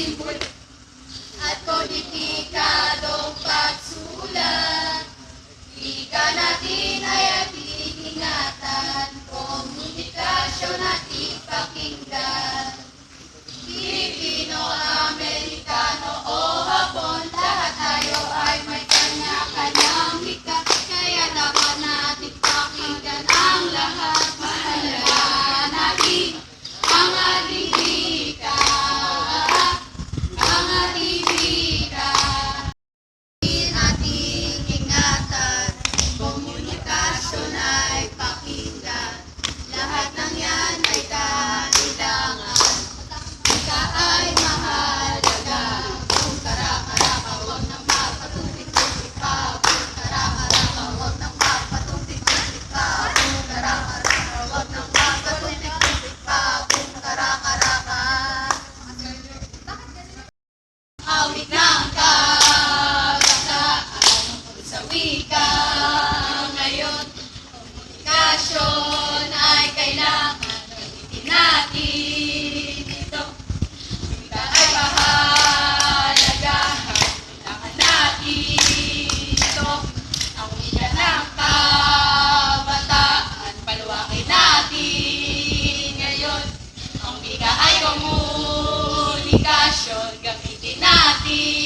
simbol at kodipikadong pagsulat. Ika natin ay ating ingatan, komunikasyon at ipakinggan. ikaw ngayon. Kasyon ay kailangan gamitin natin ito. Ika ay pahalagahan, kailangan natin ito. Ang ika ng kabataan, paluwakin natin ngayon. Ang ika ay komunikasyon, gamitin natin.